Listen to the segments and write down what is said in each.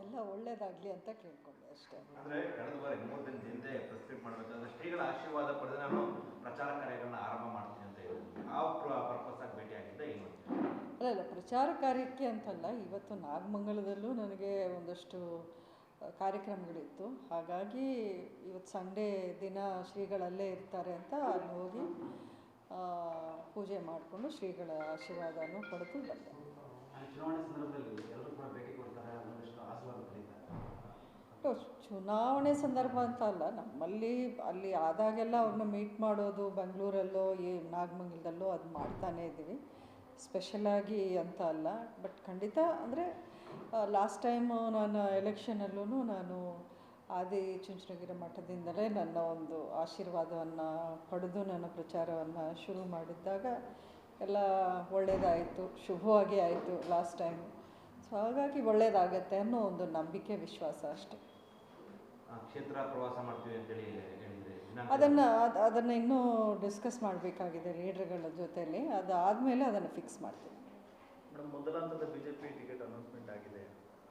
ಎಲ್ಲ ಒಳ್ಳೇದಾಗಲಿ ಅಂತ ಕೇಳ್ಕೊಂಡೆ ಅಷ್ಟೇ. ಅಂದ್ರೆ ಕಳೆದ ಬಾರಿ ಮೂರು ದಿನದ ಹಿಂದೆ ಪ್ರೆಸ್ ಮಾಡಬೇಕಾದ್ರೆ ಶ್ರೀಗಳ ಆಶೀರ್ವಾದ ಪಡೆದು ನಾನು ಪ್ರಚಾರ ಕಾರ್ಯಗಳನ್ನ ಆರಂಭ ಮಾಡ್ತೀನಿ ಅಂತ ಹೇಳಿದ್ರು ಆ ಪರ್ಪಸ್ ಆಗಿ ಭೇಟಿಯಾಗಿದ್ದೆ ಏನು ಅಲ್ಲ ಅಲ್ಲ ಪ್ರಚಾರ ಕಾರ್ಯಕ್ಕೆ ಅಂತಲ್ಲ ಇವತ್ತು ನಾಗಮಂಗಲದಲ್ಲೂ ನನಗೆ ಒಂದಷ್ಟು ಕಾರ್ಯಕ್ರಮಗಳಿತ್ತು. ಹಾಗಾಗಿ ಇವತ್ತು ಸಂಡೇ ದಿನ ಶ್ರೀಗಳಲ್ಲೇ ಇರ್ತಾರೆ ಅಂತ ಅಲ್ಲಿ ಹೋಗಿ ಆ, ಪೂಜೆ ಮಾಡಿಕೊಂಡು ಶ್ರೀಗಳ ಆಶೀರ್ವಾದನೂ ಪಡೆದು ಬಂದೆ. ಆ ಚುನಾವಣೆ ಸಂದರ್ಭದಲ್ಲಿ ಎಲ್ಲರೂ ಕೂಡ ಭೇಟಿ ಕೊಡ್ತಾರೆ ಒಂದಷ್ಟು ಆಶೀರ್ವಾದ ಪಡೀತಾರೆ ಚುನಾವಣೆ ಸಂದರ್ಭ ಅಂತ ಅಲ್ಲ, ನಮ್ಮಲ್ಲಿ ಅಲ್ಲಿ ಆದಾಗೆಲ್ಲ ಅವ್ರನ್ನ ಮೀಟ್ ಮಾಡೋದು, ಬೆಂಗಳೂರಲ್ಲೋ, ಈ ನಾಗಮಂಗಲದಲ್ಲೋ ಅದು ಮಾಡ್ತಾನೇ ಇದ್ದೀವಿ. ಸ್ಪೆಷಲಾಗಿ ಅಂತ ಅಲ್ಲ ಬಟ್ ಖಂಡಿತ ಅಂದರೆ ಲಾಸ್ಟ್ ಟೈಮು ನಾನು ಎಲೆಕ್ಷನಲ್ಲೂ ನಾನು ಆದಿ ಚುಂಚನಗಿರಿ ಮಠದಿಂದಲೇ ನನ್ನ ಒಂದು ಆಶೀರ್ವಾದವನ್ನು ಪಡೆದು ನನ್ನ ಪ್ರಚಾರವನ್ನು ಶುರು ಮಾಡಿದ್ದಾಗ ಎಲ್ಲ ಒಳ್ಳೆಯದಾಯಿತು ಶುಭವಾಗಿ ಆಯಿತು ಲಾಸ್ಟ್ ಟೈಮ್ ಸೊ ಹಾಗಾಗಿ ಒಳ್ಳೆಯದಾಗತ್ತೆ ಅನ್ನೋ ಒಂದು ನಂಬಿಕೆ, ವಿಶ್ವಾಸ ಅಷ್ಟೆ. ಕ್ಷೇತ್ರ ಪ್ರವಾಸ ಮಾಡ್ತೀವಿ ಅಂತೇಳಿ ಹೇಳಿದ್ರೆ ಅದನ್ನು ಅದು ಅದನ್ನು ಇನ್ನೂ ಡಿಸ್ಕಸ್ ಮಾಡಬೇಕಾಗಿದೆ ಲೀಡರ್ಗಳ ಜೊತೆಯಲ್ಲಿ ಅದಾದಮೇಲೆ ಅದನ್ನು ಫಿಕ್ಸ್ ಮಾಡ್ತೀವಿ. ಮೇಡಮ್ ಮೊದಲ ಹಂತದ ಬಿಜೆಪಿ ಟಿಕೆಟ್ ಅನೌನ್ಸ್ಮೆಂಟ್ ಆಗಿದೆ.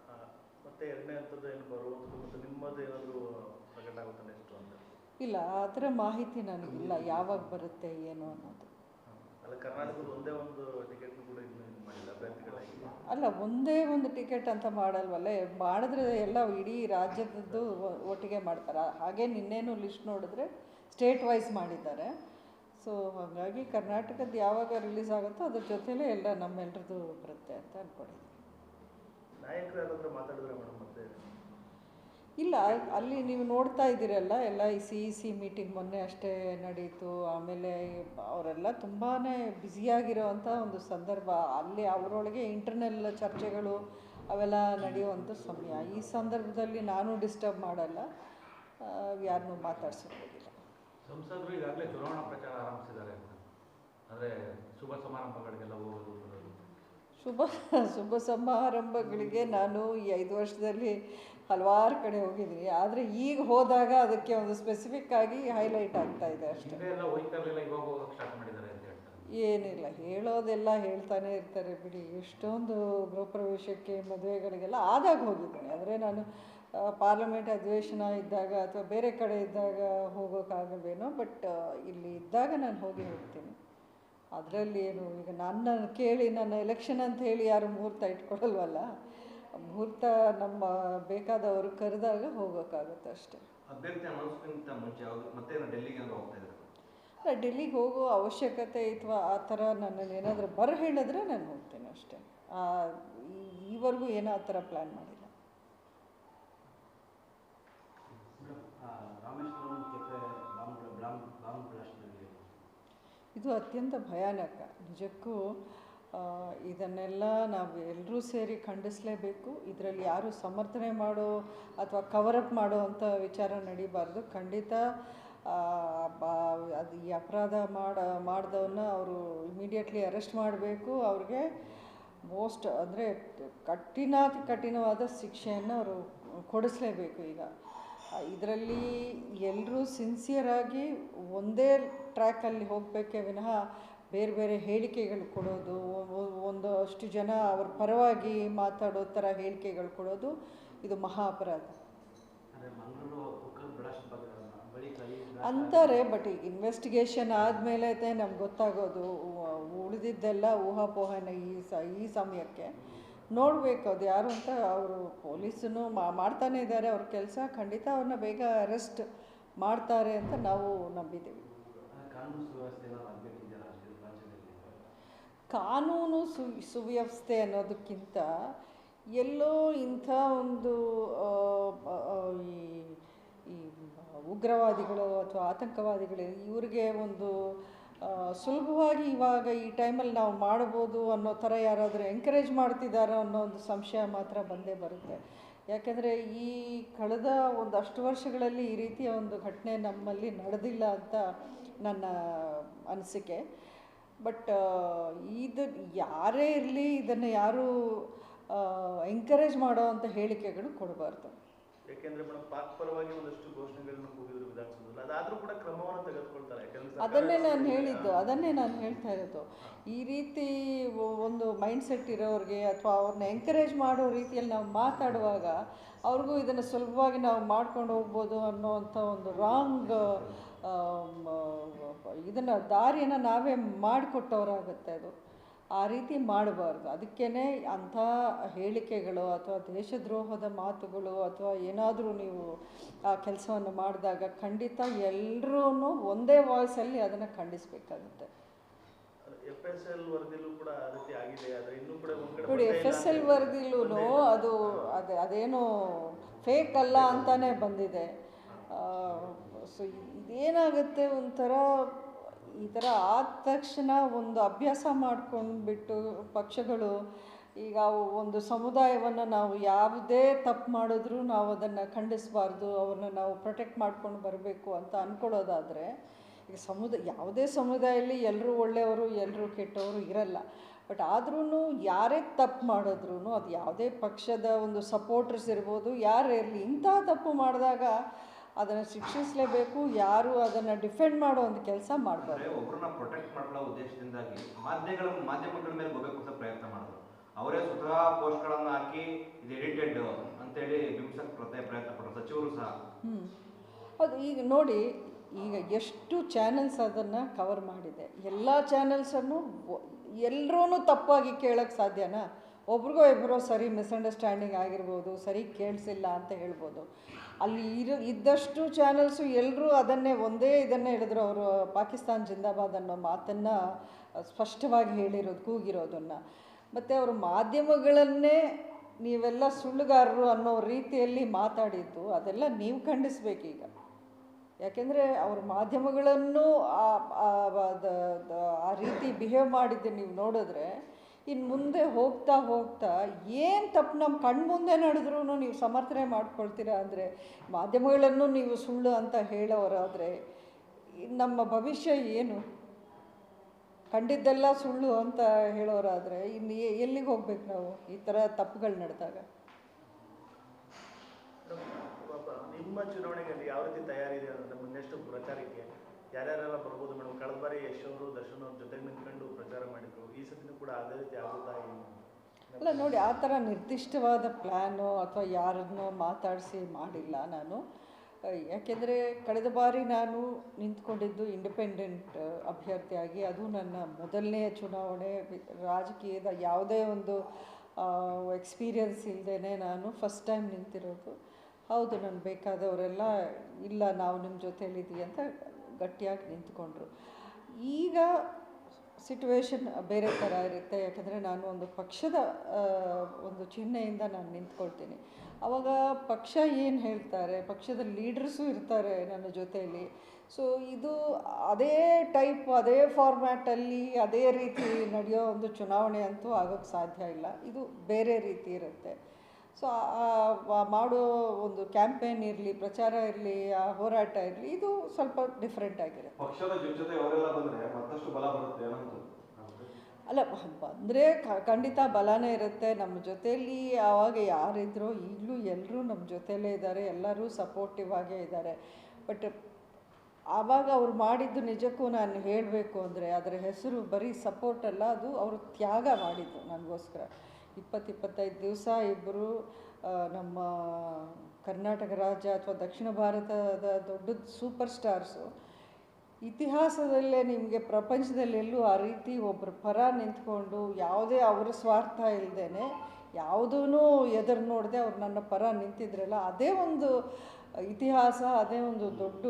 ಆ, ಮತ್ತೆ ಎರಡನೇ ಹಂತದ ಏನು ಬರುವಂಥದ್ದು ಮತ್ತು ನಿಮ್ಮದು ಏನಾದರೂ ಪ್ರಕಟ ಆಗುತ್ತೆ ಇಲ್ಲ ಅಂತ? ಇಲ್ಲ ಅದರ ಮಾಹಿತಿ ನನಗಿಲ್ಲ. ಯಾವಾಗ ಬರುತ್ತೆ ಏನು ಅನ್ನೋದು. ಅಲ್ಲ ಒಂದೇ ಒಂದು ಟಿಕೆಟ್ ಅಂತ ಮಾಡಲ್ವಲ್ಲ? ಮಾಡಿದ್ರೆ ಎಲ್ಲ ಇಡೀ ರಾಜ್ಯದದ್ದು ಒ- ಒಟ್ಟಿಗೆ ಮಾಡ್ತಾರೆ? ಹಾಗೆ ನಿನ್ನೇನು ಲಿಸ್ಟ್ ನೋಡಿದ್ರೆ ಸ್ಟೇಟ್ ವೈಸ್ ಮಾಡಿದ್ದಾರೆ. ಸೊ ಹಾಗಾಗಿ ಕರ್ನಾಟಕದ ಯಾವಾಗ ರಿಲೀಸ್ ಆಗುತ್ತೋ ಅದ್ರ ಜೊತೆಲೇ ಎಲ್ಲ ನಮ್ಮೆಲ್ಲರದ್ದು ಬರುತ್ತೆ ಅಂತ ಅಂದ್ಕೊಂಡಿದ್ದೀನಿ ನಾಯಕರು ಯಾರಾದರೂ ಮಾತಾಡಿದ್ರೆ ಮೇಡಮ್ ಮತ್ತೆ ಇಲ್ಲ ಅಲ್ಲಿ ನೀವು ನೋಡ್ತಾ ಇದ್ದೀರಲ್ಲ ಎಲ್ಲ ಈ ಸಿ ಇ ಸಿ ಮೀಟಿಂಗ್ ಮೊನ್ನೆ ಅಷ್ಟೇ ನಡೀತು. ಆಮೇಲೆ ಅವರೆಲ್ಲ ತುಂಬಾ ಬ್ಯುಸಿಯಾಗಿರೋವಂಥ ಒಂದು ಸಂದರ್ಭ. ಅಲ್ಲಿ ಅವರೊಳಗೆ ಇಂಟರ್ನಲ್ ಚರ್ಚೆಗಳು ಅವೆಲ್ಲ ನಡೆಯುವಂಥ ಸಮಯ. ಈ ಸಂದರ್ಭದಲ್ಲಿ ನಾನು ಡಿಸ್ಟರ್ಬ್ ಮಾಡಲ್ಲ. ಯಾರನ್ನೂ ಮಾತಾಡ್ಸೋದಿಲ್ಲ ಸಂಸದರು ಈಗಾಗಲೇ ಚುನಾವಣಾ ಪ್ರಚಾರ ಆರಂಭಿಸಿದ್ದಾರೆ ಅಂದರೆ ಶುಭ ಸಮಾರಂಭಗಳಿಗೆಲ್ಲ ಹೋಗೋದು ಶುಭ ಶುಭ ಸಮಾರಂಭಗಳಿಗೆ ನಾನು ಈ ಐದು ವರ್ಷದಲ್ಲಿ ಹಲವಾರು ಕಡೆ ಹೋಗಿದ್ದೀನಿ ಆದರೆ ಈಗ ಹೋದಾಗ ಅದಕ್ಕೆ ಒಂದು ಸ್ಪೆಸಿಫಿಕ್ ಆಗಿ ಹೈಲೈಟ್ ಆಗ್ತಾ ಇದೆ ಅಷ್ಟೇ. ಏನಿಲ್ಲ ಹೇಳೋದೆಲ್ಲ ಹೇಳ್ತಾನೆ ಇರ್ತಾರೆ ಬಿಡಿ. ಎಷ್ಟೊಂದು ಗೃಹಪ್ರವೇಶಕ್ಕೆ ಮದುವೆಗಳಿಗೆಲ್ಲ ಆದಾಗ ಹೋಗಿದ್ದೀನಿ ಆದರೆ ನಾನು ಪಾರ್ಲಿಮೆಂಟ್ ಅಧಿವೇಶನ ಇದ್ದಾಗ ಅಥವಾ ಬೇರೆ ಕಡೆ ಇದ್ದಾಗ ಹೋಗೋಕ್ಕಾಗಲ್ವೇನೋ ಬಟ್ ಇಲ್ಲಿ ಇದ್ದಾಗ ನಾನು ಹೋಗಿ ಹೋಗ್ತೀನಿ. ಅದರಲ್ಲಿ ಏನು ಈಗ ನನ್ನ ಕೇಳಿ ನನ್ನ ಎಲೆಕ್ಷನ್ ಅಂತ ಹೇಳಿ ಯಾರು ಮುಹೂರ್ತ ಇಟ್ಕೊಳಲ್ವಲ್ಲ? ಮುಹೂರ್ತ ನಮ್ಮ ಬೇಕಾದವರು ಕರೆದಾಗ ಹೋಗೋಕ್ಕಾಗುತ್ತೆ ಅಷ್ಟೇ. ಡೆಲ್ಲಿಗೆ ಏನಾದ್ರು ಅಲ್ಲ, ಡೆಲ್ಲಿಗೆ ಹೋಗೋ ಅವಶ್ಯಕತೆ ಅಥವಾ ಆ ಥರ ನನ್ನನ್ನು ಏನಾದರೂ ಬರ ಹೇಳಿದ್ರೆ ನಾನು ಹೋಗ್ತೇನೆ ಅಷ್ಟೇ. ಆ, ಈ- ಈವರೆಗೂ ಏನೋ ಆ ಥರ ಪ್ಲ್ಯಾನ್ ಮಾಡಿಲ್ಲ. ಇದು ಅತ್ಯಂತ ಭಯಾನಕ. ನಿಜಕ್ಕೂ ಇದನ್ನೆಲ್ಲ ನಾವು ಎಲ್ಲರೂ ಸೇರಿ ಖಂಡಿಸಲೇಬೇಕು. ಇದರಲ್ಲಿ ಯಾರು ಸಮರ್ಥನೆ ಮಾಡೋ ಅಥವಾ ಕವರಪ್ ಮಾಡೋ ಅಂಥ ವಿಚಾರ ನಡೀಬಾರ್ದು. ಖಂಡಿತ ಅದು ಈ ಅಪರಾಧ ಮಾಡ ಮಾಡಿದವನ್ನ ಅವರು ಇಮಿಡಿಯೇಟ್ಲಿ ಅರೆಸ್ಟ್ ಮಾಡಬೇಕು. ಅವ್ರಿಗೆ ಮೋಸ್ಟ್ ಅಂದರೆ ಕಠಿಣಾತಿ, ಕಠಿಣವಾದ ಶಿಕ್ಷೆಯನ್ನು ಅವರು ಕೊಡಿಸಲೇಬೇಕು ಈಗ. ಇದರಲ್ಲಿ ಎಲ್ಲರೂ ಸಿನ್ಸಿಯರಾಗಿ ಒಂದೇ ಟ್ರ್ಯಾಕಲ್ಲಿ ಹೋಗಬೇಕೇ ವಿನಃ ಬೇರೆ ಬೇರೆ ಹೇಳಿಕೆಗಳು ಕೊಡೋದು ಒಂದು ಅಷ್ಟು ಜನ ಅವ್ರ ಪರವಾಗಿ ಮಾತಾಡೋ ಥರ ಹೇಳಿಕೆಗಳು ಕೊಡೋದು ಇದು ಮಹಾ ಅಪರಾಧ. ಅಂತಾರೆ ಬಟ್ ಈಗ ಇನ್ವೆಸ್ಟಿಗೇಷನ್ ಆದಮೇಲೆ ನಮ್ಗೆ ಗೊತ್ತಾಗೋದು ಉಳಿದಿದ್ದೆಲ್ಲ ಊಹಾಪೋಹನ ಈ ಸ ಈ ಸಮಯಕ್ಕೆ. ನೋಡಬೇಕು ಅದು ಯಾರು ಅಂತ ಅವರು ಪೊಲೀಸನ್ನು ಮಾಡ್ತಾನೆ ಇದ್ದಾರೆ ಅವ್ರ ಕೆಲಸ ಖಂಡಿತ ಅವ್ರನ್ನ ಬೇಗ ಅರೆಸ್ಟ್ ಮಾಡ್ತಾರೆ ಅಂತ ನಾವು ನಂಬಿದ್ದೀವಿ ಆ, ಕಾನೂನು ಸುವ್ಯವಸ್ಥೆ ಏನಾದ್ರು ಆಗಬೇಕಿದೆಯಲ್ಲ ರಾಜ್ಯದಲ್ಲಿ ಕಾನೂನು ಸು, ಸುವ್ಯವಸ್ಥೆ ಅನ್ನೋದಕ್ಕಿಂತ ಎಲ್ಲೋ ಇಂಥ ಒಂದು ಈ ಉಗ್ರವಾದಿಗಳು ಅಥವಾ ಆತಂಕವಾದಿಗಳು ಇವ್ರಿಗೆ ಒಂದು ಸುಲಭವಾಗಿ ಇವಾಗ ಈ ಟೈಮಲ್ಲಿ ನಾವು ಮಾಡ್ಬೋದು ಅನ್ನೋ ಥರ ಯಾರಾದರೂ ಎಂಕರೇಜ್ ಮಾಡ್ತಿದ್ದಾರೋ ಅನ್ನೋ ಒಂದು ಸಂಶಯ ಮಾತ್ರ ಬಂದೇ ಬರುತ್ತೆ. ಯಾಕೆಂದರೆ ಈ ಕಳೆದ ಒಂದಷ್ಟು ವರ್ಷಗಳಲ್ಲಿ ಈ ರೀತಿಯ ಒಂದು ಘಟನೆ ನಮ್ಮಲ್ಲಿ ನಡೆದಿಲ್ಲ ಅಂತ ನನ್ನ ಅನಿಸಿಕೆ. ಬಟ್ ಇದು ಯಾರೇ ಇರಲಿ ಇದನ್ನು ಯಾರು ಎಂಕರೇಜ್ ಮಾಡೋ ಅಂತ ಹೇಳಿಕೆಗಳು ಕೊಡಬಾರ್ದು. ಯಾಕೆಂದ್ರೆ ಮೇಡಮ್ ಪಾಕ್ ಪರವಾಗಿ ಒಂದಷ್ಟು ಘೋಷಣೆಗಳನ್ನು ಕೂಗಿದ್ರು ವಿಧಾನಸೌಧದಲ್ಲಿ. ಅದಾದ್ರೂ ಕೂಡ ಕ್ರಮವನ್ನು ತೆಗೆದುಕೊಳ್ತಾರೆ. ಅದನ್ನೇ ನಾನು ಹೇಳಿದ್ದು ಅದನ್ನೇ ನಾನು ಹೇಳ್ತಾ ಇರೋದು. ಈ ರೀತಿ ಒಂದು ಮೈಂಡ್ ಸೆಟ್ ಇರೋರಿಗೆ ಅಥವಾ ಅವ್ರನ್ನ ಎಂಕರೇಜ್ ಮಾಡೋ ರೀತಿಯಲ್ಲಿ ನಾವು ಮಾತಾಡುವಾಗ ಅವ್ರಿಗೂ ಇದನ್ನು ಸುಲಭವಾಗಿ ನಾವು ಮಾಡ್ಕೊಂಡು ಹೋಗ್ಬೋದು ಅನ್ನೋವಂಥ ಒಂದು ರಾಂಗ್ ಇದನ್ನು ದಾರಿಯನ್ನು ನಾವೇ ಮಾಡಿಕೊಟ್ಟವರಾಗುತ್ತೆ ಅದು. ಆ ರೀತಿ ಮಾಡಬಾರ್ದು. ಅದಕ್ಕೇ ಅಂಥ ಹೇಳಿಕೆಗಳು ಅಥವಾ ದೇಶದ್ರೋಹದ ಮಾತುಗಳು ಅಥವಾ ಏನಾದರೂ ನೀವು ಆ ಕೆಲಸವನ್ನು ಮಾಡಿದಾಗ ಖಂಡಿತ ಎಲ್ಲರೂ ಒಂದೇ ವಾಯ್ಸಲ್ಲಿ ಅದನ್ನು ಖಂಡಿಸಬೇಕಾಗುತ್ತೆ. ನೋಡಿ ಎಫ್ ಎಸ್ ಎಲ್ ವರದಿಲೂ ಅದು ಅದೇ ಅದೇನು ಫೇಕ್ ಅಲ್ಲ ಅಂತಾನೆ ಬಂದಿದೆ. ಸೊ ಇದೇನಾಗುತ್ತೆ ಒಂಥರ, ಈ ಥರ ಆದ ತಕ್ಷಣ ಒಂದು ಅಭ್ಯಾಸ ಮಾಡ್ಕೊಂಡ್ಬಿಟ್ಟು ಪಕ್ಷಗಳು, ಈಗ ಒಂದು ಸಮುದಾಯವನ್ನು ನಾವು ಯಾವುದೇ ತಪ್ಪು ಮಾಡಿದ್ರೂ ನಾವು ಅದನ್ನು ಖಂಡಿಸಬಾರ್ದು ಅವ್ರನ್ನ ನಾವು ಪ್ರೊಟೆಕ್ಟ್ ಮಾಡ್ಕೊಂಡು ಬರಬೇಕು ಅಂತ ಅಂದ್ಕೊಳ್ಳೋದಾದರೆ ಈಗ ಸಮುದಾಯ ಯಾವುದೇ ಸಮುದಾಯದಲ್ಲಿ ಎಲ್ಲರೂ ಒಳ್ಳೆಯವರು ಎಲ್ಲರೂ ಕೆಟ್ಟವರು ಇರಲ್ಲ. ಬಟ್ ಆದ್ರೂ ಯಾರೇ ತಪ್ಪು ಮಾಡಿದ್ರೂ ಅದು ಯಾವುದೇ ಪಕ್ಷದ ಒಂದು ಸಪೋರ್ಟರ್ಸ್ ಇರ್ಬೋದು, ಯಾರೇ ಇರಲಿ ಇಂಥ ತಪ್ಪು ಮಾಡಿದಾಗ ಅದನ್ನು ಶಿಕ್ಷಿಸಲೇಬೇಕು ಯಾರು ಅದನ್ನು ಡಿಫೆಂಡ್ ಮಾಡೋ ಒಂದು ಕೆಲಸ ಮಾಡಬಾರ್ದು. ಒಬ್ಬರನ್ನ ಪ್ರೊಟೆಕ್ಟ್ ಮಾಡೋ ಉದ್ದೇಶದಿಂದಾಗಿ ಮಾಧ್ಯಮಗಳ ಮಾಧ್ಯಮಗಳ ಮೇಲೆ ಹೋಗಬೇಕು ಅಂತ ಪ್ರಯತ್ನ ಮಾಡೋದು. ಅವರೇ ಸ್ವತಃ ಪೋಸ್ಟ್ಗಳನ್ನು ಹಾಕಿ ಇದು ಎಡಿಟೆಡ್ ಅಂತೇಳಿ ಬಿಂಬಿಸಕ್ಕೆ ಪ್ರಯತ್ನ ಪ್ರಯತ್ನ ಪಟ್ಟರು ಸಚಿವರು ಸಹ. ಹೌದು ಅದು ಈಗ ನೋಡಿ ಈಗ ಎಷ್ಟು ಚಾನೆಲ್ಸ್ ಅದನ್ನು ಕವರ್ ಮಾಡಿದೆ. ಎಲ್ಲ ಚಾನೆಲ್ಸನ್ನು ಎಲ್ಲರೂ ತಪ್ಪಾಗಿ ಕೇಳೋಕ್ಕೆ ಸಾಧ್ಯನಾ? ಒಬ್ರಿಗೋ ಇಬ್ಬರೋ ಸರಿ ಮಿಸ್ಅಂಡರ್ಸ್ಟ್ಯಾಂಡಿಂಗ್ ಆಗಿರ್ಬೋದು ಸರಿ ಕೇಳಿಸಿಲ್ಲ ಅಂತ ಹೇಳ್ಬೋದು. ಅಲ್ಲಿ ಇರೋ, ಇದ್ದಷ್ಟು ಚಾನಲ್ಸು ಎಲ್ಲರೂ ಅದನ್ನೇ, ಒಂದೇ ಇದನ್ನೇ ಹೇಳಿದ್ರು ಅವರು, ಪಾಕಿಸ್ತಾನ್ ಜಿಂದಾಬಾದ್ ಅನ್ನೋ ಮಾತನ್ನು ಸ್ಪಷ್ಟವಾಗಿ ಹೇಳಿರೋದು, ಕೂಗಿರೋದನ್ನು. ಮತ್ತು ಅವರು ಮಾಧ್ಯಮಗಳನ್ನೇ ನೀವೆಲ್ಲ ಸುಳ್ಳುಗಾರರು ಅನ್ನೋ ರೀತಿಯಲ್ಲಿ ಮಾತಾಡಿದ್ದು, ಅದೆಲ್ಲ ನೀವು ಖಂಡಿಸ್ಬೇಕೀಗ. ಯಾಕೆಂದರೆ ಅವ್ರ ಮಾಧ್ಯಮಗಳನ್ನು ಆ- ರೀತಿ ಬಿಹೇವ್ ಮಾಡಿದ್ದು ನೀವು ನೋಡಿದ್ರೆ ಇನ್ನು ಮುಂದೆ ಹೋಗ್ತಾ ಹೋಗ್ತಾ ಏನು ತಪ್ಪು ನಮ್ಮ ಕಣ್ಮುಂದೆ ನಡೆದ್ರೂ ನೀವು ಸಮರ್ಥನೆ ಮಾಡ್ಕೊಳ್ತೀರಾ ಅಂದರೆ ಮಾಧ್ಯಮಗಳನ್ನು ನೀವು ಸುಳ್ಳು ಅಂತ ಹೇಳೋರಾದರೆ ನಮ್ಮ ಭವಿಷ್ಯ ಏನು? ಕಂಡಿದ್ದೆಲ್ಲ ಸುಳ್ಳು ಅಂತ ಹೇಳೋರಾದರೆ ಇನ್ನು ಎಲ್ಲಿಗೆ ಹೋಗ್ಬೇಕು ನಾವು ಈ ಥರ ತಪ್ಪುಗಳು ನಡೆದಾಗ? ನಿಮ್ಮ ಚುನಾವಣೆಗೆ ಯಾವ ರೀತಿ ತಯಾರಿದೆ ನೆಕ್ಸ್ಟ್ ಪ್ರಚಾರಕ್ಕೆ ಯಾರ್ಯಾರೆಲ್ಲ ಬರ್ಬೋದು ಮೇಡಮ್? ಕಳೆದ ಬಾರಿ ಯಶ್ ದರ್ಶನ್ ಅವ್ರ ಜೊತೆಗೆ ನಿಂತ್ಕೊಂಡು ಪ್ರಚಾರ ಮಾಡಿದ್ರು. ಈ ಸತಿನೂ ಕೂಡ ಅದೇ ರೀತಿ ಆಗುತ್ತಾ ಅಲ್ಲ ನೋಡಿ, ಆ ಥರ ನಿರ್ದಿಷ್ಟವಾದ ಪ್ಲ್ಯಾನು ಅಥವಾ ಯಾರನ್ನೋ ಮಾತಾಡಿಸಿ ಮಾಡಿಲ್ಲ ನಾನು. ಯಾಕೆಂದರೆ ಕಳೆದ ಬಾರಿ ನಾನು ನಿಂತ್ಕೊಂಡಿದ್ದು ಇಂಡಿಪೆಂಡೆಂಟ್ ಅಭ್ಯರ್ಥಿಯಾಗಿ. ಅದು ನನ್ನ ಮೊದಲನೆಯ ಚುನಾವಣೆ. ರಾಜಕೀಯದ ಯಾವುದೇ ಒಂದು ಎಕ್ಸ್ಪೀರಿಯನ್ಸ್ ಇಲ್ಲದೇ ನಾನು ಫಸ್ಟ್ ಟೈಮ್ ನಿಂತಿರೋದು. ಹೌದು, ನಾನು ಬೇಕಾದವರೆಲ್ಲ, ಇಲ್ಲ, ನಾವು ನಿಮ್ಮ ಜೊತೆಯಲ್ಲಿದ್ದೀವಿ ಅಂತ ಗಟ್ಟಿಯಾಗಿ ನಿಂತ್ಕೊಂಡ್ರು. ಈಗ ಸಿಟುವೇಶನ್ ಬೇರೆ ಥರ ಇರುತ್ತೆ. ಯಾಕಂದರೆ ನಾನು ಒಂದು ಪಕ್ಷದ ಒಂದು ಚಿಹ್ನೆಯಿಂದ ನಾನು ನಿಂತ್ಕೊಳ್ತೀನಿ. ಆವಾಗ ಪಕ್ಷ ಏನು ಹೇಳ್ತಾರೆ? ಪಕ್ಷದ ಲೀಡರ್ಸು ಇರ್ತಾರೆ ನನ್ನ ಜೊತೆಯಲ್ಲಿ. ಸೊ ಇದು ಅದೇ ಟೈಪ್ ಅದೇ ಫಾರ್ಮ್ಯಾಟಲ್ಲಿ ಅದೇ ರೀತಿ ನಡೆಯೋ ಒಂದು ಚುನಾವಣೆ ಅಂತೂ ಆಗೋಕ್ಕೆ ಸಾಧ್ಯ ಇಲ್ಲ. ಇದು ಬೇರೆ ರೀತಿ ಇರುತ್ತೆ. ಸೊ ಮಾಡೋ ಒಂದು ಕ್ಯಾಂಪೇನ್ ಇರಲಿ ಪ್ರಚಾರ ಇರಲಿ ಆ ಹೋರಾಟ ಇರಲಿ ಇದು ಸ್ವಲ್ಪ ಡಿಫ್ರೆಂಟ್ ಆಗಿರುತ್ತೆ. ಅಲ್ಲ ಬಂದರೆ ಖಂಡಿತ ಬಲನೇ ಇರುತ್ತೆ. ನಮ್ಮ ಜೊತೆಯಲ್ಲಿ ಆವಾಗ ಯಾರಿದ್ರೋ ಈಗಲೂ ಎಲ್ಲರೂ ನಮ್ಮ ಜೊತೆಯಲ್ಲೇ ಇದ್ದಾರೆ. ಎಲ್ಲರೂ ಸಪೋರ್ಟಿವ್ ಆಗೇ ಇದ್ದಾರೆ. ಬಟ್ ಆವಾಗ ಅವ್ರು ಮಾಡಿದ್ದು ನಿಜಕ್ಕೂ ನಾನು ಹೇಳಬೇಕು ಅಂದರೆ ಅದರ ಹೆಸರು ಬರೀ ಸಪೋರ್ಟ್ ಅಲ್ಲ ಅದು ಅವರು ತ್ಯಾಗ ಮಾಡಿದ್ದು ನನಗೋಸ್ಕರ. ಇಪ್ಪತ್ತು ಇಪ್ಪತ್ತೈದು ದಿವಸ ಇಬ್ಬರು ನಮ್ಮ ಕರ್ನಾಟಕ ರಾಜ್ಯ ಅಥವಾ ದಕ್ಷಿಣ ಭಾರತದ ದೊಡ್ಡ ಸೂಪರ್ ಸ್ಟಾರ್ಸು. ಇತಿಹಾಸದಲ್ಲೇ ನಿಮಗೆ ಪ್ರಪಂಚದಲ್ಲೆಲ್ಲೂ ಆ ರೀತಿ ಒಬ್ಬರ ಪರ ನಿಂತ್ಕೊಂಡು ಯಾವುದೇ ಅವರ ಸ್ವಾರ್ಥ ಇಲ್ಲದೇನೆ ಯಾವುದೂ ಎದುರು ನೋಡದೆ ಅವ್ರು ನನ್ನ ಪರ ನಿಂತಿದ್ರಲ್ಲ, ಅದೇ ಒಂದು ಇತಿಹಾಸ, ಅದೇ ಒಂದು ದೊಡ್ಡ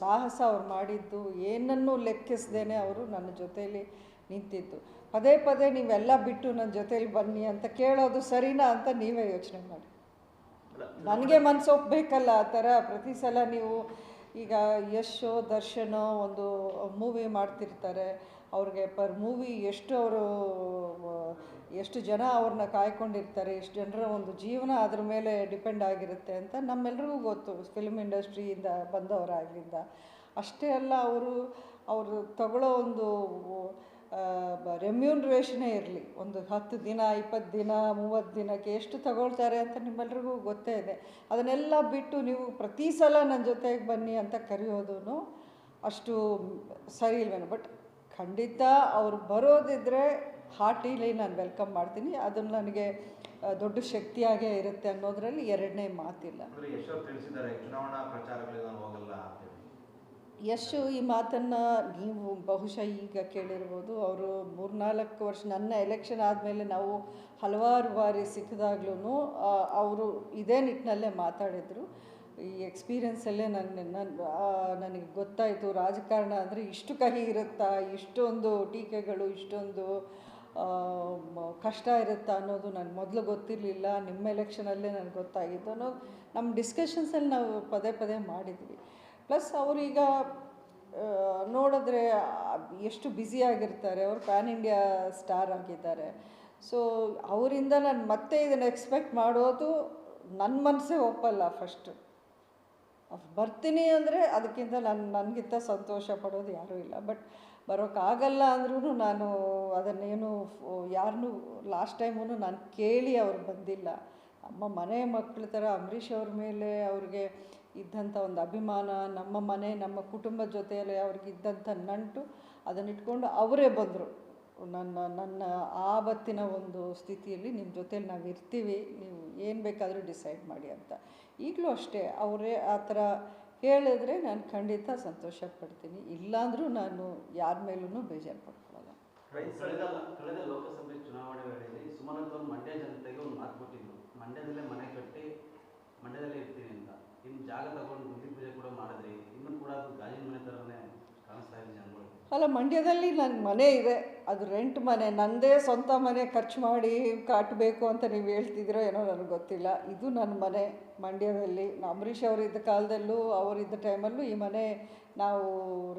ಸಾಹಸ ಅವ್ರು ಮಾಡಿದ್ದು, ಏನನ್ನೂ ಲೆಕ್ಕಿಸ್ದೇ ಅವರು ನನ್ನ ಜೊತೆಯಲ್ಲಿ ನಿಂತಿದ್ದು. ಪದೇ ಪದೇ ನೀವೆಲ್ಲ ಬಿಟ್ಟು ನನ್ನ ಜೊತೇಲಿ ಬನ್ನಿ ಅಂತ ಕೇಳೋದು ಸರಿನಾ ಅಂತ ನೀವೇ ಯೋಚನೆ ಮಾಡಿ. ನನಗೆ ಮನಸ್ಸೊಪ್ಪಬೇಕಲ್ಲ ಆ ಥರ ಪ್ರತಿ ಸಲ ನೀವು ಈಗ ಯಶೋ ದರ್ಶನೋ ಒಂದು ಮೂವಿ ಮಾಡ್ತಿರ್ತಾರೆ. ಅವ್ರಿಗೆ ಪರ್ ಮೂವಿ ಎಷ್ಟು ಅವರು ಎಷ್ಟು ಜನ ಅವ್ರನ್ನ ಕಾಯ್ಕೊಂಡಿರ್ತಾರೆ ಎಷ್ಟು ಜನರ ಒಂದು ಜೀವನ ಅದ್ರ ಮೇಲೆ ಡಿಪೆಂಡ್ ಆಗಿರುತ್ತೆ ಅಂತ ನಮ್ಮೆಲ್ರಿಗೂ ಗೊತ್ತು. ಫಿಲ್ಮ್ ಇಂಡಸ್ಟ್ರಿಯಿಂದ ಬಂದವರಾಗಿಂದ ಅಷ್ಟೇ ಅಲ್ಲ ಅವರು ಅವರು ತಗೊಳ್ಳೋ ಒಂದು ರೆಮ್ಯೂನ್ರೇಷನೇ ಇರಲಿ. ಒಂದು ಹತ್ತು ದಿನ, ಇಪ್ಪತ್ತು ದಿನ, ಮೂವತ್ತು ದಿನಕ್ಕೆ ಎಷ್ಟು ತಗೊಳ್ತಾರೆ ಅಂತ ನಿಮ್ಮೆಲ್ರಿಗೂ ಗೊತ್ತೇ ಇದೆ. ಅದನ್ನೆಲ್ಲ ಬಿಟ್ಟು ನೀವು ಪ್ರತಿ ಸಲ ನನ್ನ ಜೊತೆಗೆ ಬನ್ನಿ ಅಂತ ಕರೆಯೋದು ಅಷ್ಟು ಸರಿ ಇಲ್ವೇನೋ. ಬಟ್ ಖಂಡಿತ ಅವ್ರು ಬರೋದಿದ್ರೆ ಹಾರ್ಟಿಲಿ ನಾನು ವೆಲ್ಕಮ್ ಮಾಡ್ತೀನಿ. ಅದನ್ನು ನನಗೆ ದೊಡ್ಡ ಶಕ್ತಿಯಾಗೇ ಇರುತ್ತೆ ಅನ್ನೋದರಲ್ಲಿ ಎರಡನೇ ಮಾತಿಲ್ಲ. ಯಶು ಈ ಮಾತನ್ನು ನೀವು ಬಹುಶಃ ಈಗ ಕೇಳಿರ್ಬೋದು. ಅವರು ಮೂರ್ನಾಲ್ಕು ವರ್ಷ ನನ್ನ ಎಲೆಕ್ಷನ್ ಆದಮೇಲೆ ನಾವು ಹಲವಾರು ಬಾರಿ ಸಿಕ್ಕಿದಾಗ್ಲೂ ಅವರು ಇದೇ ನಿಟ್ಟಿನಲ್ಲೇ ಮಾತಾಡಿದರು. ಈ ಎಕ್ಸ್ಪೀರಿಯನ್ಸಲ್ಲೇ ನನ್ನ ನನ್ನ ನನಗೆ ಗೊತ್ತಾಯಿತು ರಾಜಕಾರಣ ಅಂದರೆ ಇಷ್ಟು ಕಹಿ ಇರುತ್ತಾ, ಇಷ್ಟೊಂದು ಟೀಕೆಗಳು, ಇಷ್ಟೊಂದು ಕಷ್ಟ ಇರುತ್ತಾ ಅನ್ನೋದು ನನಗೆ ಮೊದಲು ಗೊತ್ತಿರಲಿಲ್ಲ. ನಿಮ್ಮ ಎಲೆಕ್ಷನಲ್ಲೇ ನನಗೆ ಗೊತ್ತಾಗಿತ್ತು ಅನ್ನೋದು ನಮ್ಮ ಡಿಸ್ಕಷನ್ಸಲ್ಲಿ ನಾವು ಪದೇ ಪದೇ ಮಾಡಿದ್ವಿ. ಪ್ಲಸ್ ಅವರೀಗ ನೋಡಿದ್ರೆ ಎಷ್ಟು ಬ್ಯುಸಿಯಾಗಿರ್ತಾರೆ ಅವರು ಪ್ಯಾನ್ ಇಂಡಿಯಾ ಸ್ಟಾರ್ ಆಗಿದ್ದಾರೆ. ಸೊ ಅವರಿಂದ ನಾನು ಮತ್ತೆ ಇದನ್ನು ಎಕ್ಸ್ಪೆಕ್ಟ್ ಮಾಡೋದು ನನ್ನ ಮನಸ್ಸೇ ಒಪ್ಪಲ್ಲ ಫಸ್ಟು ಬರ್ತೀನಿ ಅಂದರೆ ಅದಕ್ಕಿಂತ ನಾನು, ನನಗಿಂತ ಸಂತೋಷ ಪಡೋದು ಯಾರೂ ಇಲ್ಲ. ಬಟ್ ಬರೋಕ್ಕಾಗಲ್ಲ ಅಂದ್ರೂ ನಾನು ಅದನ್ನೇನು ಯಾರನ್ನೂ ಲಾಸ್ಟ್ ಟೈಮೂ ನಾನು ಕೇಳಿ ಅವ್ರು ಬಂದಿಲ್ಲ. ಅಮ್ಮ ಮನೆ ಮಕ್ಕಳ ಥರ ಅಂಬರೀಷ್ ಅವ್ರ ಮೇಲೆ ಅವ್ರಿಗೆ ಇದ್ದಂಥ ಒಂದು ಅಭಿಮಾನ, ನಮ್ಮ ಮನೆ, ನಮ್ಮ ಕುಟುಂಬ ಜೊತೆಯಲ್ಲಿ ಅವ್ರಿಗೆ ಇದ್ದಂಥ ನಂಟು ಅದನ್ನಿಟ್ಕೊಂಡು ಅವರೇ ಬಂದರು. ನನ್ನ ನನ್ನ ಆವತ್ತಿನ ಒಂದು ಸ್ಥಿತಿಯಲ್ಲಿ ನಿಮ್ಮ ಜೊತೇಲಿ ನಾವು ಇರ್ತೀವಿ, ನೀವು ಏನು ಬೇಕಾದರೂ ಡಿಸೈಡ್ ಮಾಡಿ ಅಂತ. ಈಗಲೂ ಅಷ್ಟೇ, ಅವರೇ ಆ ಥರ ಹೇಳಿದ್ರೆ ನಾನು ಖಂಡಿತ ಸಂತೋಷ ಪಡ್ತೀನಿ. ಇಲ್ಲಾಂದರೂ ನಾನು ಯಾರ ಮೇಲೂ ಬೇಜಾರು ಪಡ್ಕೊಳ್ಳಲ್ಲ ಲೋಕಸಭೆ ಚುನಾವಣೆ ವೇಳೆಯಲ್ಲಿ ಮಂಡ್ಯ ಜನತೆಗೆ ಒಂದು ಮಾತು ಕೊಟ್ಟಿದ್ರು. ಮಂಡ್ಯದಲ್ಲೇ ಮನೆ ಕಟ್ಟಿ ಮಂಡ್ಯದಲ್ಲೇ ಇರ್ತೀನಿ ಅಂತ. ಅಲ್ಲ, ಮಂಡ್ಯದಲ್ಲಿ ನನ್ನ ಮನೆ ಇದೆ. ಅದು ರೆಂಟ್ ಮನೆ. ನನ್ನದೇ ಸ್ವಂತ ಮನೆ ಖರ್ಚು ಮಾಡಿ ಕಟ್ಟಬೇಕು ಅಂತ ನೀವು ಹೇಳ್ತಿದ್ದೀರೋ ಏನೋ ನನಗೆ ಗೊತ್ತಿಲ್ಲ. ಇದು ನನ್ನ ಮನೆ ಮಂಡ್ಯದಲ್ಲಿ. ಅಂಬರೀಷ್ ಅವರಿದ್ದ ಕಾಲದಲ್ಲೂ, ಅವರಿದ್ದ ಟೈಮಲ್ಲೂ ಈ ಮನೆ ನಾವು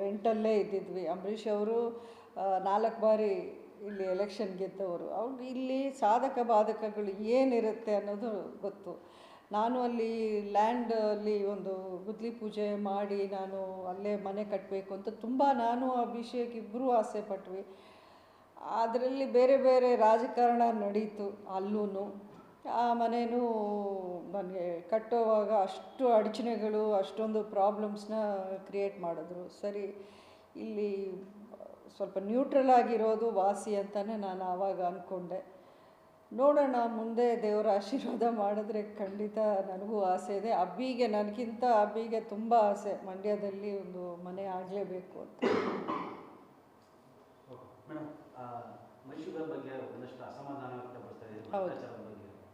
ರೆಂಟಲ್ಲೇ ಇದ್ದಿದ್ವಿ. ಅಂಬರೀಷ್ ಅವರು ನಾಲ್ಕು ಬಾರಿ ಇಲ್ಲಿ ಎಲೆಕ್ಷನ್ ಗೆದ್ದವರು. ಅವ್ರು ಇಲ್ಲಿ ಸಾಧಕ ಬಾಧಕಗಳು ಏನಿರುತ್ತೆ ಅನ್ನೋದು ಗೊತ್ತು. ನಾನು ಅಲ್ಲಿ ಲ್ಯಾಂಡ್ ಅಲ್ಲಿ ಒಂದು ಗುದ್ಲಿ ಪೂಜೆ ಮಾಡಿ ನಾನು ಅಲ್ಲೇ ಮನೆ ಕಟ್ಟಬೇಕು ಅಂತ ತುಂಬ ನಾನು ಅಭಿಷೇಕ್ ಇಬ್ಬರೂ ಆಸೆ ಪಟ್ವಿ. ಅದರಲ್ಲಿ ಬೇರೆ ಬೇರೆ ರಾಜಕಾರಣ ನಡೀತು ಅಲ್ಲೂ ಆ ಮನೆಯೂ ನನಗೆ ಕಟ್ಟೋವಾಗ ಅಷ್ಟು ಅಡಚಣೆಗಳು, ಅಷ್ಟೊಂದು ಪ್ರಾಬ್ಲಮ್ಸ್ನ ಕ್ರಿಯೇಟ್ ಮಾಡಿದ್ರು. ಸರಿ, ಇಲ್ಲಿ ಸ್ವಲ್ಪ ನ್ಯೂಟ್ರಲ್ ಆಗಿರೋದು ವಾಸಿ ಅಂತಲೇ ನಾನು ಆವಾಗ ಅಂದ್ಕೊಂಡೆ ನೋಡೋಣ ಮುಂದೆ ದೇವರ ಆಶೀರ್ವಾದ ಮಾಡಿದ್ರೆ ಖಂಡಿತ ನನಗೂ ಆಸೆ ಇದೆ. ಅಬ್ಬಿಗೆ ನನಗಿಂತ ಅಬ್ಬಿಗೆ ತುಂಬ ಆಸೆ. ಮಂಡ್ಯದಲ್ಲಿ ಒಂದು ಮನೆ ಆಗಲೇಬೇಕು ಅಂತ. ಹೌದು.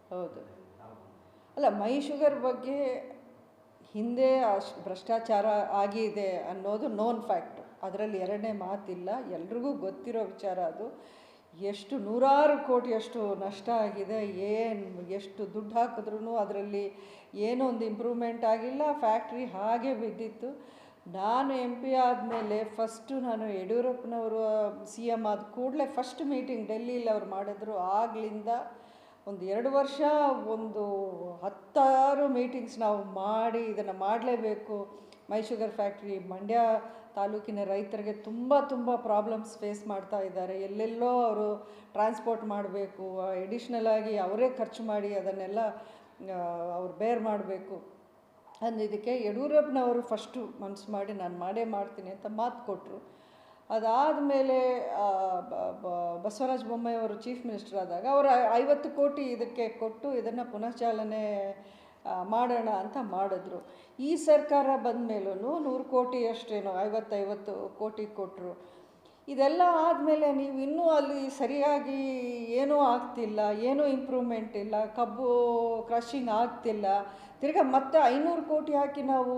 ಹೌದು. ಅಲ್ಲ ಮೈ ಶುಗರ್ ಬಗ್ಗೆ ಹಿಂದೆ ಅಶ್ ಭ್ರಷ್ಟಾಚಾರ ಆಗಿದೆ ಅನ್ನೋದು ನೋನ್ ಫ್ಯಾಕ್ಟ್ ಅದರಲ್ಲಿ ಎರಡನೇ ಮಾತಿಲ್ಲ. ಎಲ್ರಿಗೂ ಗೊತ್ತಿರೋ ವಿಚಾರ ಅದು. ಎಷ್ಟು ನೂರಾರು ಕೋಟಿಯಷ್ಟು ನಷ್ಟ ಆಗಿದೆ, ಏನು, ಎಷ್ಟು ದುಡ್ಡು ಹಾಕಿದ್ರೂ ಅದರಲ್ಲಿ ಏನೋ ಒಂದು ಇಂಪ್ರೂವ್ಮೆಂಟ್ ಆಗಿಲ್ಲ ಫ್ಯಾಕ್ಟ್ರಿ ಹಾಗೆ ಬಿದ್ದಿತ್ತು. ನಾನು ಎಂ ಪಿ ಆದಮೇಲೆ ಫಸ್ಟು ನಾನು ಯಡಿಯೂರಪ್ಪನವರು ಸಿ ಎಂ ಆದ ಕೂಡಲೇ ಫಸ್ಟ್ ಮೀಟಿಂಗ್ ಡೆಲ್ಲಿಲಿ ಅವ್ರು ಮಾಡಿದ್ರು. ಆಗಲಿಂದ ಒಂದು ಎರಡು ವರ್ಷ, ಒಂದು ಹತ್ತಾರು ಮೀಟಿಂಗ್ಸ್ ನಾವು ಮಾಡಿ ಇದನ್ನು ಮಾಡಲೇಬೇಕು. ಮೈಶುಗರ್ ಫ್ಯಾಕ್ಟ್ರಿ ಮಂಡ್ಯ ತಾಲೂಕಿನ ರೈತರಿಗೆ ತುಂಬ ತುಂಬ ಪ್ರಾಬ್ಲಮ್ಸ್ ಫೇಸ್ ಮಾಡ್ತಾ ಇದ್ದಾರೆ. ಎಲ್ಲೆಲ್ಲೋ ಅವರು ಟ್ರಾನ್ಸ್ಪೋರ್ಟ್ ಮಾಡಬೇಕು ಎಡಿಷ್ನಲ್ ಆಗಿ ಅವರೇ ಖರ್ಚು ಮಾಡಿ ಅದನ್ನೆಲ್ಲ ಅವ್ರು ಬೇರ್ ಮಾಡಬೇಕು. ಅಂದಿದ್ದಕ್ಕೆ ಯಡಿಯೂರಪ್ಪನವರು ಫಸ್ಟು ಮನಸ್ಸು ಮಾಡಿ ನಾನು ಮಾಡೇ ಮಾಡ್ತೀನಿ ಅಂತ ಮಾತು ಕೊಟ್ಟರು ಅದಾದ ಮೇಲೆ ಬಸವರಾಜ ಬೊಮ್ಮಾಯಿ ಅವರು ಚೀಫ್ ಮಿನಿಸ್ಟರ್ ಆದಾಗ ಅವರು ಐವತ್ತು ಕೋಟಿ ಇದಕ್ಕೆ ಕೊಟ್ಟು ಇದನ್ನು ಪುನಃಚಾಲನೆ ಮಾಡೋಣ ಅಂತ ಮಾಡಿದ್ರು. ಈ ಸರ್ಕಾರ ಬಂದ ಮೇಲೂ ನೂರು ಕೋಟಿ ಅಷ್ಟೇನೋ, ಐವತ್ತೈವತ್ತು ಕೋಟಿ ಕೊಟ್ಟರು ಇದೆಲ್ಲ ಆದಮೇಲೆ ನೀವು ಇನ್ನೂ ಅಲ್ಲಿ ಸರಿಯಾಗಿ ಏನೂ ಆಗ್ತಿಲ್ಲ, ಏನೂ ಇಂಪ್ರೂವ್ಮೆಂಟ್ ಇಲ್ಲ, ಕಬ್ಬು ಕ್ರಷಿಂಗ್ ಆಗ್ತಿಲ್ಲ. ತಿರ್ಗಾ ಮತ್ತೆ ಐನೂರು ಕೋಟಿ ಹಾಕಿ ನಾವು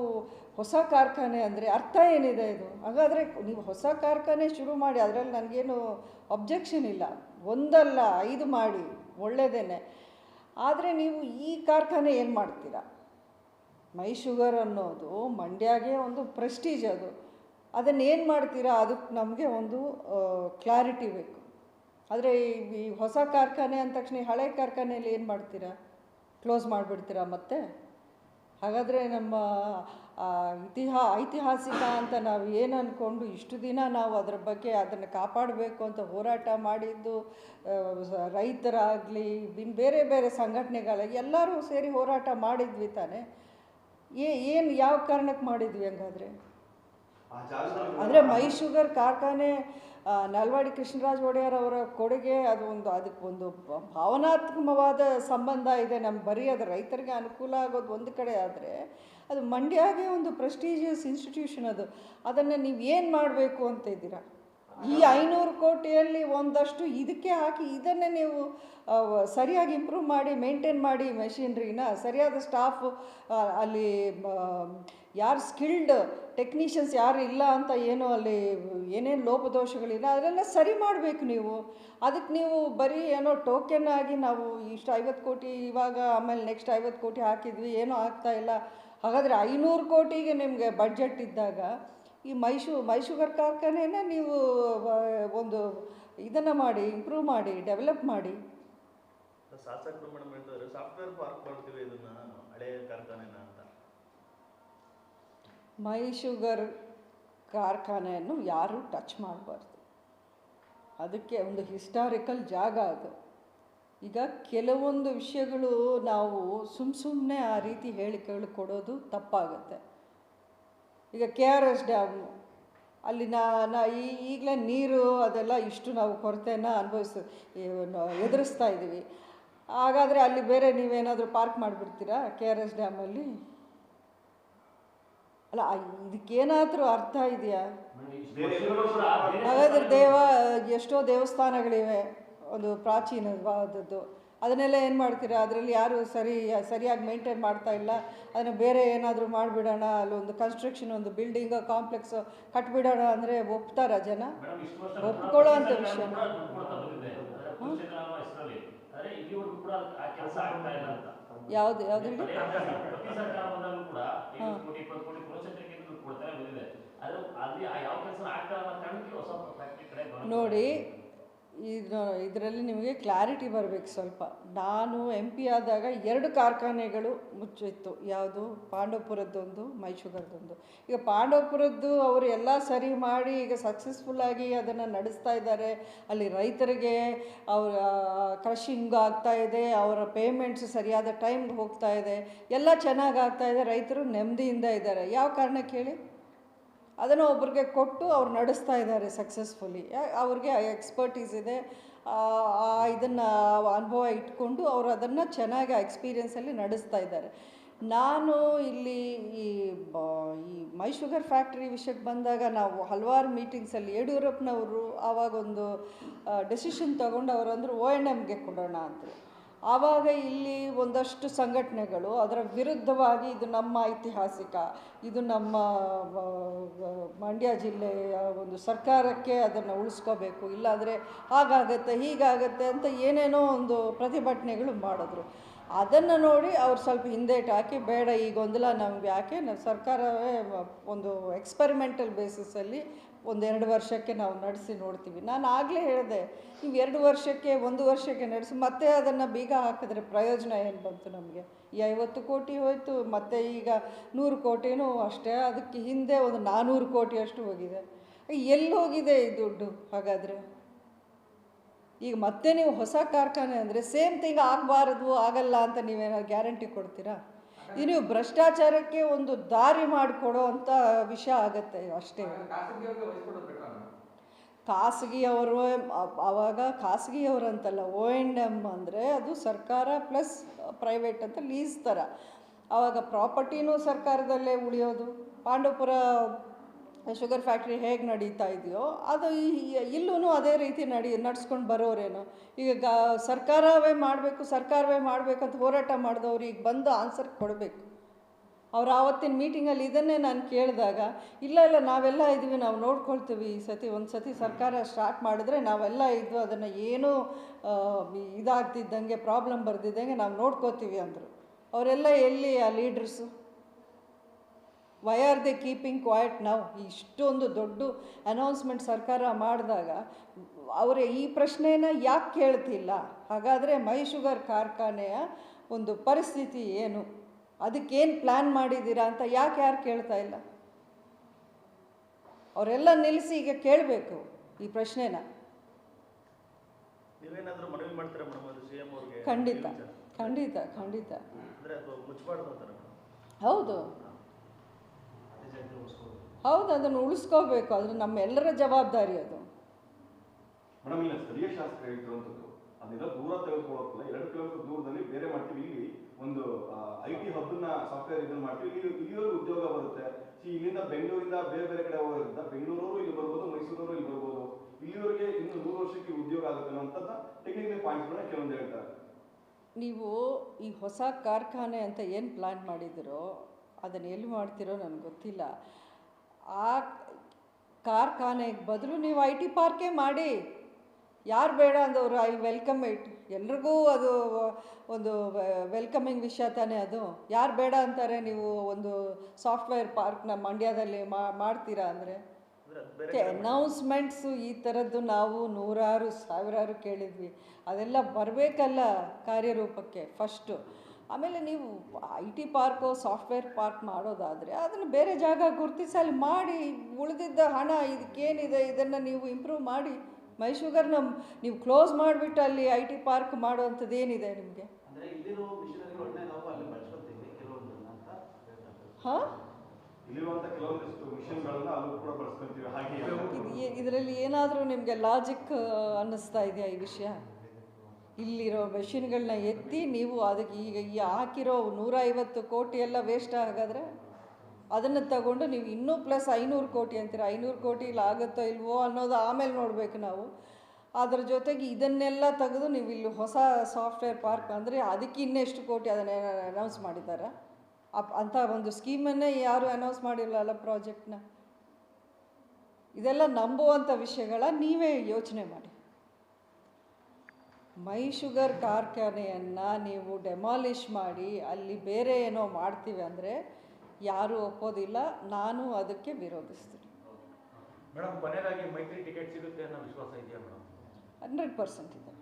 ಹೊಸ ಕಾರ್ಖಾನೆ ಅಂದರೆ ಅರ್ಥ ಏನಿದೆ ಇದು? ಹಾಗಾದರೆ ನೀವು ಹೊಸ ಕಾರ್ಖಾನೆ ಶುರು ಮಾಡಿ, ಅದರಲ್ಲಿ ನನಗೇನು ಅಬ್ಜೆಕ್ಷನ್ ಇಲ್ಲ. ಒಂದಲ್ಲ, ಐದು ಮಾಡಿ ಒಳ್ಳೆಯದೇನೆ ಆದರೆ ನೀವು ಈ ಕಾರ್ಖಾನೆ ಏನು ಮಾಡ್ತೀರಾ? ಮೈ ಶುಗರ್ ಅನ್ನೋದು ಮಂಡ್ಯಗೆ ಒಂದು ಪ್ರೆಸ್ಟೀಜ್ ಅದು. ಅದನ್ನು ಏನು ಮಾಡ್ತೀರಾ? ಅದಕ್ಕೆ ನಮಗೆ ಒಂದು ಕ್ಲಾರಿಟಿ ಬೇಕು. ಆದರೆ ಈ ಹೊಸ ಕಾರ್ಖಾನೆ ಅಂದ ತಕ್ಷಣ ಈ ಹಳೆ ಕಾರ್ಖಾನೆಯಲ್ಲಿ ಏನು ಮಾಡ್ತೀರಾ? ಕ್ಲೋಸ್ ಮಾಡಿಬಿಡ್ತೀರಾ ಮತ್ತೆ? ಹಾಗಾದರೆ ನಮ್ಮ ಇತಿಹಾ ಐತಿಹಾಸಿಕ ಅಂತ ನಾವು ಏನು ಅಂದ್ಕೊಂಡು ಇಷ್ಟು ದಿನ ನಾವು ಅದರ ಬಗ್ಗೆ ಅದನ್ನು ಕಾಪಾಡಬೇಕು ಅಂತ ಹೋರಾಟ ಮಾಡಿದ್ದು ರೈತರಾಗಲಿ ಇನ್ನು ಬೇರೆ ಬೇರೆ ಸಂಘಟನೆಗಳಾಗಿ ಎಲ್ಲರೂ ಸೇರಿ ಹೋರಾಟ ಮಾಡಿದ್ವಿ ತಾನೆ. ಏ ಏನು ಯಾವ ಕಾರಣಕ್ಕೆ ಮಾಡಿದ್ವಿ ಹಂಗಾದ್ರೆ? ಅಂದರೆ ಮೈ ಶುಗರ್ ಕಾರ್ಖಾನೆ ನಲ್ವಾಡಿ ಕೃಷ್ಣರಾಜ್ ಒಡೆಯರ್ ಅವರ ಕೊಡುಗೆ ಅದು ಒಂದು ಅದಕ್ಕೆ ಒಂದು ಭಾವನಾತ್ಮಕವಾದ ಸಂಬಂಧ ಇದೆ ನಮ್ಮ ಬರೀ ಅದು ರೈತರಿಗೆ ಅನುಕೂಲ ಆಗೋದು ಒಂದು ಕಡೆ ಆದರೆ ಅದು ಮಂಡ್ಯಾಗೆ ಒಂದು ಪ್ರೆಸ್ಟೀಜಿಯಸ್ ಇನ್ಸ್ಟಿಟ್ಯೂಷನ್ ಅದು. ಅದನ್ನು ನೀವು ಏನು ಮಾಡಬೇಕು ಅಂತ ಇದ್ದೀರಾ? ಈ ಐನೂರು ಕೋಟಿಯಲ್ಲಿ ಒಂದಷ್ಟು ಇದಕ್ಕೆ ಹಾಕಿ ಇದನ್ನೇ ನೀವು ಸರಿಯಾಗಿ ಇಂಪ್ರೂವ್ ಮಾಡಿ ಮೇಂಟೈನ್ ಮಾಡಿ ಮೆಷಿನ್ರಿನ ಸರಿಯಾದ ಸ್ಟಾಫ್ ಅಲ್ಲಿ ಯಾರು ಸ್ಕಿಲ್ಡ್ ಟೆಕ್ನಿಷಿಯನ್ಸ್ ಯಾರು ಇಲ್ಲ ಅಂತ ಏನು ಅಲ್ಲಿ ಏನೇನು ಲೋಪದೋಷಗಳಿಲ್ಲ ಅದೆಲ್ಲ ಸರಿ ಮಾಡಬೇಕು ನೀವು. ಅದಕ್ಕೆ ನೀವು ಬರೀ ಏನೋ ಟೋಕೆನ್ ಆಗಿ ನಾವು ಇಷ್ಟು ಐವತ್ತು ಕೋಟಿ ಇವಾಗ ಆಮೇಲೆ ನೆಕ್ಸ್ಟ್ ಐವತ್ತು ಕೋಟಿ ಹಾಕಿದ್ವಿ, ಏನೂ ಆಗ್ತಾ ಇಲ್ಲ. ಹಾಗಾದರೆ ಐನೂರು ಕೋಟಿಗೆ ನಿಮಗೆ ಬಡ್ಜೆಟ್ ಇದ್ದಾಗ ಈ ಮೈಸೂ ಮೈಸೂಗರ್ ಕಾರ್ಖಾನೆನ ನೀವು ಒಂದು ಇದನ್ನು ಮಾಡಿ ಇಂಪ್ರೂವ್ ಮಾಡಿ ಡೆವಲಪ್ ಮಾಡಿ. ಶಾಸಕರು ಮೇಡಮ್ ಹೇಳ್ತಾರೆ ಸಾಫ್ಟ್ವೇರ್ ಪಾರ್ಕ್ ಮಾಡ್ತೀವಿ ಇದನ್ನ ಹಳೆ ಕಾರ್ಖಾನೆನ ಅಂತ. ಮೈ ಶುಗರ್ ಕಾರ್ಖಾನೆಯನ್ನು ಯಾರೂ ಟಚ್ ಮಾಡಬಾರ್ದು. ಅದಕ್ಕೆ ಒಂದು ಹಿಸ್ಟಾರಿಕಲ್ ಜಾಗ ಅದು. ಈಗ ಕೆಲವೊಂದು ವಿಷಯಗಳು ನಾವು ಸುಮ್ಮ ಸುಮ್ಮನೆ ಆ ರೀತಿ ಹೇಳಿಕೆಗಳು ಕೊಡೋದು ತಪ್ಪಾಗುತ್ತೆ. ಈಗ ಕೆ ಆರ್ ಎಸ್ ಡ್ಯಾಮು ಅಲ್ಲಿ ನಾ ಈ ಈಗಲೇ ನೀರು ಅದೆಲ್ಲ ಇಷ್ಟು ನಾವು ಕೊರತೆನ ಅನುಭವಿಸ್ ಎದುರಿಸ್ತಾ ಇದ್ದೀವಿ. ಹಾಗಾದರೆ ಅಲ್ಲಿ ಬೇರೆ ನೀವೇನಾದರೂ ಪಾರ್ಕ್ ಮಾಡಿಬಿಡ್ತೀರಾ ಕೆ ಆರ್ ಎಸ್ ಡ್ಯಾಮಲ್ಲಿ? ಅಲ್ಲ ಇದಕ್ಕೇನಾದರೂ ಅರ್ಥ ಇದೆಯಾ? ಹಾಗಾದ್ರೆ ದೇವ ಎಷ್ಟೋ ದೇವಸ್ಥಾನಗಳಿವೆ. ಒಂದು ಪ್ರಾಚೀನವಾದದ್ದು. ಅದನ್ನೆಲ್ಲ ಏನು ಮಾಡ್ತೀರಾ? ಅದರಲ್ಲಿ ಯಾರು ಸರಿ ಸರಿಯಾಗಿ ಮೇಂಟೈನ್ ಮಾಡ್ತಾ ಇಲ್ಲ. ಅದನ್ನು ಬೇರೆ ಏನಾದರೂ ಮಾಡಿಬಿಡೋಣ. ಅಲ್ಲೊಂದು ಕನ್ಸ್ಟ್ರಕ್ಷನ್ ಒಂದು ಬಿಲ್ಡಿಂಗ್ ಕಾಂಪ್ಲೆಕ್ಸ್ ಕಟ್ಬಿಡೋಣ ಅಂದರೆ ಒಪ್ತಾರ ಜನ? ಒಪ್ಕೊಳ್ಳೋ ಅಂಥ ವಿಷಯ ಯಾವ್ದು ಯಾವ್ದು ನೋಡಿ ಇದು ಇದರಲ್ಲಿ ನಿಮಗೆ ಕ್ಲಾರಿಟಿ ಬರಬೇಕು ಸ್ವಲ್ಪ. ನಾನು ಎಂ ಪಿ ಆದಾಗ ಎರಡು ಕಾರ್ಖಾನೆಗಳು ಮುಚ್ಚಿತ್ತು. ಯಾವುದು? ಪಾಂಡವಪುರದ್ದೊಂದು ಮೈಸೂರದೊಂದು ಈಗ ಪಾಂಡವಪುರದ್ದು ಅವರು ಎಲ್ಲ ಸರಿ ಮಾಡಿ ಈಗ ಸಕ್ಸಸ್ಫುಲ್ಲಾಗಿ ಅದನ್ನು ನಡೆಸ್ತಾ ಇದ್ದಾರೆ. ಅಲ್ಲಿ ರೈತರಿಗೆ ಅವರ ಕ್ರಷಿಂಗ್ ಆಗ್ತಾ ಇದೆ, ಅವರ ಪೇಮೆಂಟ್ಸ್ ಸರಿಯಾದ ಟೈಮ್ಗೆ ಹೋಗ್ತಾ ಇದೆ. ಎಲ್ಲ ಚೆನ್ನಾಗಿ ಆಗ್ತಾ ಇದೆ. ರೈತರು ನೆಮ್ಮದಿಯಿಂದ ಇದ್ದಾರೆ. ಯಾವ ಕಾರಣಕ್ಕೆ ಹೇಳಿ? ಅದನ್ನು ಒಬ್ರಿಗೆ ಕೊಟ್ಟು ಅವ್ರು ನಡೆಸ್ತಾ ಇದ್ದಾರೆ ಸಕ್ಸಸ್ಫುಲಿ ಅವ್ರಿಗೆ ಎಕ್ಸ್ಪರ್ಟೀಸ್ ಇದೆ. ಇದನ್ನು ಅನುಭವ ಇಟ್ಕೊಂಡು ಅವರು ಅದನ್ನು ಚೆನ್ನಾಗಿ ಎಕ್ಸ್ಪೀರಿಯೆನ್ಸಲ್ಲಿ ನಡೆಸ್ತಾ ಇದ್ದಾರೆ. ನಾನು ಇಲ್ಲಿ ಈ ಈ ಮೈ ಶುಗರ್ ಫ್ಯಾಕ್ಟ್ರಿ ವಿಷಯಕ್ಕೆ ಬಂದಾಗ ನಾವು ಹಲವಾರು ಮೀಟಿಂಗ್ಸಲ್ಲಿ ಯಡಿಯೂರಪ್ಪನವರು ಆವಾಗ ಒಂದು ಡೆಸಿಷನ್ ತೊಗೊಂಡು ಅವರು ಅಂದರು, ಓ ಎನ್ ಎಮ್ಗೆ ಕೊಡೋಣ ಅಂತೇಳಿ ಆವಾಗ ಇಲ್ಲಿ ಒಂದಷ್ಟು ಸಂಘಟನೆಗಳು ಅದರ ವಿರುದ್ಧವಾಗಿ ಇದು ನಮ್ಮ ಐತಿಹಾಸಿಕ, ಇದು ನಮ್ಮ ಮಂಡ್ಯ ಜಿಲ್ಲೆಯ ಒಂದು ಸರ್ಕಾರಕ್ಕೆ ಅದನ್ನು ಉಳಿಸ್ಕೋಬೇಕು, ಇಲ್ಲಾಂದರೆ ಹಾಗಾಗತ್ತೆ, ಹೀಗಾಗತ್ತೆ ಅಂತ ಏನೇನೋ ಒಂದು ಪ್ರತಿಭಟನೆಗಳು ಮಾಡಿದ್ರು. ಅದನ್ನು ನೋಡಿ ಅವ್ರು ಸ್ವಲ್ಪ ಹಿಂದೇಟು ಹಾಕಿ, ಬೇಡ ಈ ಗೊಂದಲ ನಮ್ಗೆ ಯಾಕೆ ಸರ್ಕಾರವೇ ಒಂದು ಎಕ್ಸ್ಪರಿಮೆಂಟಲ್ ಬೇಸಿಸಲ್ಲಿ ಒಂದೆರಡು ವರ್ಷಕ್ಕೆ ನಾವು ನಡೆಸಿ ನೋಡ್ತೀವಿ. ನಾನು ಆಗಲೇ ಹೇಳಿದೆ, ನೀವು ಎರಡು ವರ್ಷಕ್ಕೆ, ಒಂದು ವರ್ಷಕ್ಕೆ ನಡೆಸಿ, ಮತ್ತೆ ಅದನ್ನು ಬೀಗ ಹಾಕಿದ್ರೆ ಪ್ರಯೋಜನ ಏನು ಬಂತು ನಮಗೆ? ಈ ಐವತ್ತು ಕೋಟಿ ಹೋಯಿತು, ಮತ್ತು ಈಗ ನೂರು ಕೋಟಿನೂ ಅಷ್ಟೇ, ಅದಕ್ಕೆ ಹಿಂದೆ ಒಂದು ನಾನ್ನೂರು ಕೋಟಿಯಷ್ಟು ಹೋಗಿದೆ. ಎಲ್ಲಿ ಹೋಗಿದೆ ಈ ದುಡ್ಡು ಹಾಗಾದರೆ? ಈಗ ಮತ್ತೆ ನೀವು ಹೊಸ ಕಾರ್ಖಾನೆ ಅಂದರೆ ಸೇಮ್ ಥಿಂಗ್ ಆಗಬಾರದು, ಆಗಲ್ಲ ಅಂತ ನೀವೇನಾದ್ರು ಗ್ಯಾರಂಟಿ ಕೊಡ್ತೀರಾ? ನೀವು ಭ್ರಷ್ಟಾಚಾರಕ್ಕೆ ಒಂದು ದಾರಿ ಮಾಡಿಕೊಡೋ ಅಂಥ ವಿಷಯ ಆಗತ್ತೆ ಅಷ್ಟೇ. ಖಾಸಗಿಯವರು ಆವಾಗ ಖಾಸಗಿಯವರು ಅಂತಲ್ಲ ಓ ಎಂಡ್ ಎಂ ಅಂದರೆ ಅದು ಸರ್ಕಾರ ಪ್ಲಸ್ ಪ್ರೈವೇಟ್ ಅಂತ ಲೀಸ್ ಥರ. ಆವಾಗ ಪ್ರಾಪರ್ಟಿನೂ ಸರ್ಕಾರದಲ್ಲೇ ಉಳಿಯೋದು. ಪಾಂಡವಪುರ ಶುಗರ್ ಫ್ಯಾಕ್ಟ್ರಿ ಹೇಗೆ ನಡೀತಾ ಇದೆಯೋ, ಅದು ಇಲ್ಲೂ ಅದೇ ರೀತಿ ನಡಿ ನಡ್ಸ್ಕೊಂಡು ಬರೋರೇನು. ಈಗ ಗ ಸರ್ಕಾರವೇ ಮಾಡಬೇಕು ಸರ್ಕಾರವೇ ಮಾಡಬೇಕು ಅಂತ ಹೋರಾಟ ಮಾಡಿದವ್ರು ಈಗ ಬಂದು ಆನ್ಸರ್ ಕೊಡಬೇಕು. ಅವ್ರು ಆವತ್ತಿನ ಮೀಟಿಂಗಲ್ಲಿ ಇದನ್ನೇ ನಾನು ಕೇಳಿದಾಗ, ಇಲ್ಲ ಇಲ್ಲ, ನಾವೆಲ್ಲ ಇದ್ದೀವಿ, ನಾವು ನೋಡ್ಕೊಳ್ತೀವಿ, ಈ ಸತಿ ಒಂದು ಸತಿ ಸರ್ಕಾರ ಸ್ಟಾರ್ಟ್ ಮಾಡಿದ್ರೆ ನಾವೆಲ್ಲ ಇದ್ದು ಅದನ್ನು ಏನೂ ಇದಾಗ್ತಿದ್ದಂಗೆ ಪ್ರಾಬ್ಲಮ್ ಬರ್ದಿದ್ದಂಗೆ ನಾವು ನೋಡ್ಕೋತೀವಿ ಅಂದರು. ಅವರೆಲ್ಲ ಎಲ್ಲಿ ಆ leaders why are they keeping quiet ನಾವು ಇಷ್ಟೊಂದು ದೊಡ್ಡ ಅನೌನ್ಸ್ಮೆಂಟ್ ಸರ್ಕಾರ ಮಾಡಿದಾಗ ಅವರೇ ಈ ಪ್ರಶ್ನೆನ ಯಾಕೆ ಕೇಳ್ತಿಲ್ಲ? ಹಾಗಾದರೆ ಮೈ ಶುಗರ್ ಕಾರ್ಖಾನೆಯ ಒಂದು ಪರಿಸ್ಥಿತಿ ಏನು? ಅದಕ್ಕೇನು ಪ್ಲ್ಯಾನ್ ಮಾಡಿದ್ದೀರಾ ಅಂತ ಯಾಕೆ ಯಾರು ಕೇಳ್ತಾ ಇಲ್ಲ? ಅವರೆಲ್ಲ ನಿಲ್ಲಿಸಿ ಈಗ ಕೇಳಬೇಕು ಈ ಪ್ರಶ್ನೆನ. ಖಂಡಿತ ಖಂಡಿತ ಖಂಡಿತ. ಹೌದು. ಹೌದು ಅದನ್ನು ಉಳಿಸ್ಕೋಬೇಕು ಅದು ನಮ್ಮೆಲ್ಲರ ಜವಾಬ್ದಾರಿ ಅದು. ಮೇಡಮ್ ಇಲ್ಲ ಸ್ಥಳೀಯ ಶಾಸ್ತ್ರ ಹೇಳ್ತಿರುವಂಥದ್ದು ಅದನ್ನೆಲ್ಲ ದೂರ ತೆಗೆದುಕೊಳ್ಳೋಕ್ಕಲ್ಲ. ಎರಡು ಕಿಲೋಮೀಟರ್ ದೂರದಲ್ಲಿ ಬೇರೆ ಮಾಡ್ತೀವಿ ಇಲ್ಲಿ ಒಂದು ಐ ಟಿ ಹಬ್ನ ಸಾಫ್ಟ್ವೇರ್ ಇದನ್ನ ಮಾಡ್ತೀವಿ. ಇಲ್ಲಿ ಇಲ್ಲಿವರೆಗೂ ಉದ್ಯೋಗ ಬರುತ್ತೆ. ಸಿ ಇಲ್ಲಿಂದ ಬೆಂಗಳೂರಿಂದ ಬೇರೆ ಬೇರೆ ಕಡೆ ಹೋಗೋದ್ರಿಂದ ಬೆಂಗಳೂರು ಇಲ್ಲಿ ಬರ್ಬೋದು ಮೈಸೂರವರು ಇಲ್ಲಿ ಬರ್ಬೋದು. ಇಲ್ಲಿವರೆಗೆ ಇನ್ನು ನೂರು ವರ್ಷಕ್ಕೆ ಉದ್ಯೋಗ ಆಗುತ್ತೆ ಅನ್ನೋಂಥದ್ದ ಟೆಕ್ನಿಕಲ್ ಪಾಯಿಂಟ್ಗಳನ್ನ ಕೆಲವೊಂದು ಹೇಳ್ತಾರೆ. ನೀವು ಈ ಹೊಸ ಕಾರ್ಖಾನೆ ಅಂತ ಏನು ಪ್ಲ್ಯಾನ್ ಮಾಡಿದಿರೋ ಅದನ್ನು ಎಲ್ಲಿ ಮಾಡ್ತಿರೋ ನನಗೆ ಗೊತ್ತಿಲ್ಲ. ಆ ಕಾರ್ಖಾನೆಗೆ ಬದಲು ನೀವು ಐ ಟಿ ಪಾರ್ಕೇ ಮಾಡಿ. ಯಾರು ಬೇಡ ಅಂದವರು ಐ ವೆಲ್ಕಮ್ ಇಟ್. ಎಲ್ರಿಗೂ ಅದು ಒಂದು ವೆಲ್ಕಮಿಂಗ್ ವಿಷಯ ತಾನೇ ಅದು. ಯಾರು ಬೇಡ ಅಂತಾರೆ ನೀವು ಒಂದು ಸಾಫ್ಟ್ವೇರ್ ಪಾರ್ಕ್ನ ಮಂಡ್ಯದಲ್ಲಿ ಮಾ- ಮಾಡ್ತೀರಾ ಅಂದರೆ? ಅನೌನ್ಸ್ಮೆಂಟ್ಸು ಈ ಥರದ್ದು ನಾವು ನೂರಾರು ಸಾವಿರಾರು ಕೇಳಿದ್ವಿ. ಅದೆಲ್ಲ ಬರಬೇಕಲ್ಲ ಕಾರ್ಯರೂಪಕ್ಕೆ ಫಸ್ಟು. ಆಮೇಲೆ ನೀವು I T park software park ಮಾಡೋದಾದರೆ ಅದನ್ನು ಬೇರೆ ಜಾಗ ಗುರುತಿಸಿ ಅಲ್ಲಿ ಮಾಡಿ ಉಳಿದಿದ್ದ ಹಣ ಇದಕ್ಕೇನಿದೆ ಇದನ್ನು ನೀವು ಇಂಪ್ರೂವ್ ಮಾಡಿ ಮೈಸೂಗರ್ನ ನೀವು ಕ್ಲೋಸ್ ಮಾಡಿಬಿಟ್ಟು ಅಲ್ಲಿ ಐ ಟಿ ಪಾರ್ಕ್ ಮಾಡುವಂಥದ್ದು ಏನಿದೆ ನಿಮಗೆ? ಅಂದ್ರೆ ಇಲ್ಲಿರೋ ಮಿಷನರಿಗಳನ್ನ ನಾವು ಅಲ್ಲಿ ಬಳಸ್ಕೊತೀವಿ ಕೆಲವೊಂದನ್ನ ಅಂತ ಹೇಳ್ತಾರೆ. ಹಾಂ? ಇದರಲ್ಲಿ ಏನಾದರೂ ನಿಮಗೆ ಲಾಜಿಕ್ ಅನ್ನಿಸ್ತಾ ಇದೆಯಾ ಈ ವಿಷಯ? ಇಲ್ಲಿರೋ ಮೆಷಿನ್ಗಳನ್ನ ಎತ್ತಿ ನೀವು ಅದಕ್ಕೆ ಈಗ ಈ ಹಾಕಿರೋ ನೂರೈವತ್ತು ಕೋಟಿ ಎಲ್ಲ ವೇಸ್ಟ್ ಹಾಗಾದರೆ ಅದನ್ನು ತಗೊಂಡು ನೀವು ಇನ್ನೂ ಪ್ಲಸ್ ಐನೂರು ಕೋಟಿ ಅಂತೀರ? ಐನೂರು ಕೋಟಿ ಇಲ್ಲಿ ಆಗುತ್ತೋ ಇಲ್ವೋ ಅನ್ನೋದು ಆಮೇಲೆ ನೋಡಬೇಕು ನಾವು. ಅದ್ರ ಜೊತೆಗೆ ಇದನ್ನೆಲ್ಲ ತೆಗೆದು ನೀವು ಇಲ್ಲಿ ಹೊಸ ಸಾಫ್ಟ್ವೇರ್ ಪಾರ್ಕ್ ಅಂದರೆ ಅದಕ್ಕೆ ಇನ್ನೆಷ್ಟು ಕೋಟಿ ಅದನ್ನು ಅನೌನ್ಸ್ ಮಾಡಿದ್ದಾರೆ? ಅಪ್ ಅಂಥ ಒಂದು ಸ್ಕೀಮನ್ನೇ ಯಾರು ಅನೌನ್ಸ್ ಮಾಡಿರಲ್ಲ ಪ್ರಾಜೆಕ್ಟ್ನ ಇದೆಲ್ಲ ನಂಬುವಂಥ ವಿಷಯಗಳ ನೀವೇ ಯೋಚನೆ ಮಾಡಿ. ಮೈ ಶುಗರ್ ಕಾರ್ಖಾನೆಯನ್ನು ನೀವು ಡೆಮಾಲಿಷ್ ಮಾಡಿ ಅಲ್ಲಿ ಬೇರೆ ಏನೋ ಮಾಡ್ತೀವಿ ಅಂದರೆ ಯಾರೂ ಒಪ್ಪೋದಿಲ್ಲ ನಾನು ಅದಕ್ಕೆ ವಿರೋಧಿಸ್ತೀನಿ. ಮೇಡಮ್ ಕೊನೆಯದಾಗಿ ಮೈತ್ರಿ ಟಿಕೆಟ್ ಸಿಗುತ್ತೆ ಅನ್ನೋ ವಿಶ್ವಾಸ ಇದೆಯಾ ಮೇಡಮ್? ಹಂಡ್ರೆಡ್ ಪರ್ಸೆಂಟ್ ಇದೆ.